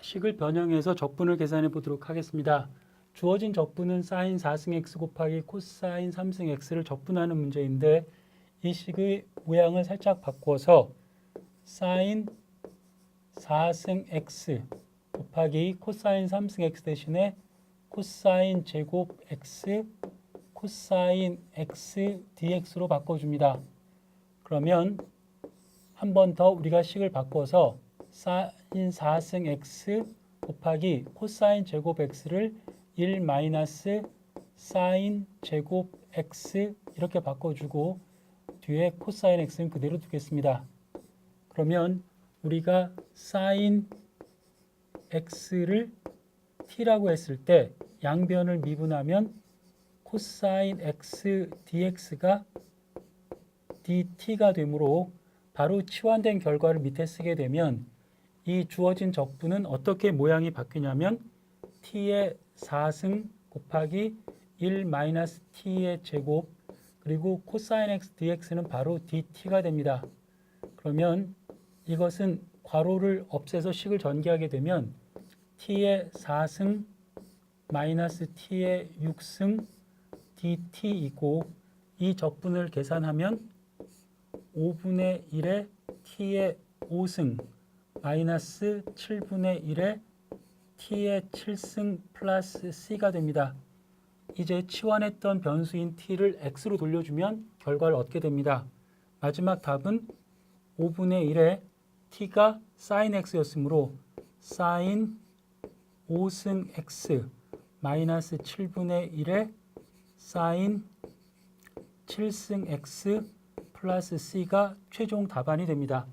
식을 변형해서 적분을 계산해 보도록 하겠습니다. 주어진 적분은 사인 4승 x 곱하기 코사인 3승 x를 적분하는 문제인데 이 식의 모양을 살짝 바꿔서 사인 4승 x 곱하기 코사인 3승 x 대신에 코사인 제곱 x 코사인 x dx로 바꿔줍니다. 그러면 한 번 더 우리가 식을 바꿔서 사인 4승 x 곱하기 코사인 제곱 x를 1 마이너스 사인 제곱 x 이렇게 바꿔주고 뒤에 코사인 x는 그대로 두겠습니다. 그러면 우리가 사인 x를 t라고 했을 때 양변을 미분하면 코사인 x dx가 dt가 되므로 바로 치환된 결과를 밑에 쓰게 되면 이 주어진 적분은 어떻게 모양이 바뀌냐면 t의 4승 곱하기 1 마이너스 t의 제곱 그리고 코사인 x dx는 바로 dt가 됩니다. 그러면 이것은 괄호를 없애서 식을 전개하게 되면 t의 4승 마이너스 t의 6승 dt이고 이 적분을 계산하면 5분의 1의 t의 5승 마이너스 7분의 1의 t의 7승 플러스 c가 됩니다. 이제 치환했던 변수인 t를 x로 돌려주면 결과를 얻게 됩니다. 마지막 답은 5분의 1의 t가 sin x였으므로 sin 5승 x 마이너스 7분의 1의 sin 7승 x 플러스 c가 최종 답안이 됩니다.